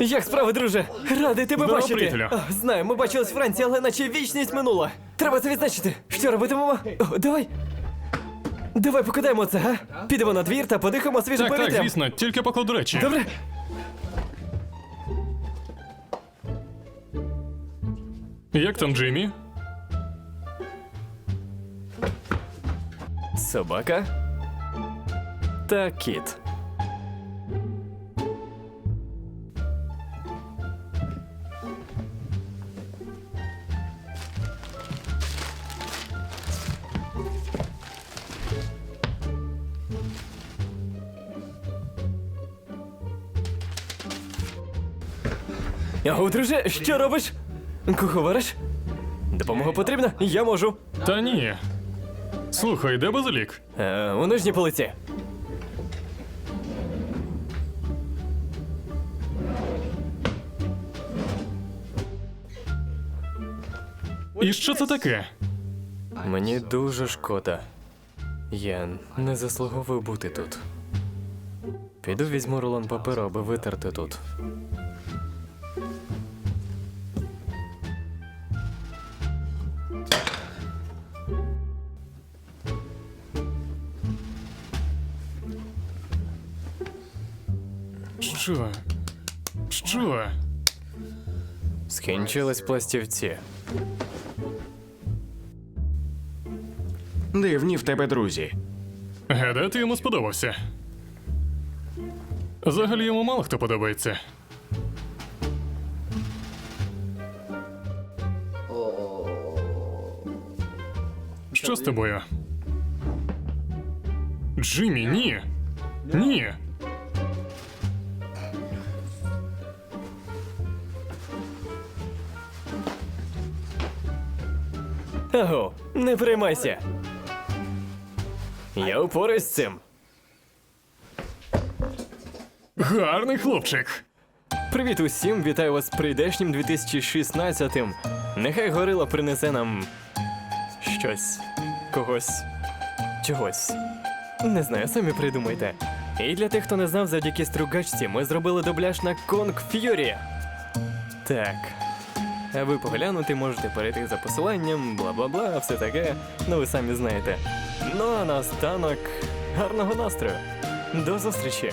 Як справи, друже? Радий тебе Здорово, бачити. приятелю. Знаю, ми бачились вранці, але наче вічність минула. Треба це відзначити. Що робитимемо? О, давай. Давай покидаємо це, га? Підемо на двір та подихаємо свіжим Так, так, повітрям. звісно, тільки покладу речі. Добре? Як там Джиммі? Собака та кіт. Ого, друже, що робиш? Куховариш? Допомога потрібна? Я можу. Та ні. Слухай, де базилік? Е, у нижній полиці. І що це таке? Мені дуже шкода. Я не заслуговую бути тут. Піду візьму рулон паперу, аби витерти тут. Що? Що? Скінчились пластівці. Дивні в тебе друзі. Гадати йому сподобався. Взагалі йому мало хто подобається. Що з тобою? Джиммі, ні. Ні. Аго, не переймайся. Я упораюсь з цим. Гарний хлопчик. Привіт усім, вітаю вас з прийдешнім 2016-м. Нехай горила принесе нам щось, когось, чогось. Не знаю, самі придумайте. І для тих, хто не знав, завдяки стругачці ми зробили дубляж на Конг Ф'юрі. Так. А ви поглянути можете перейти за посиланням, бла бла бла, все таке. Ну ви самі знаєте. Ну а наостанок гарного настрою. До зустрічі!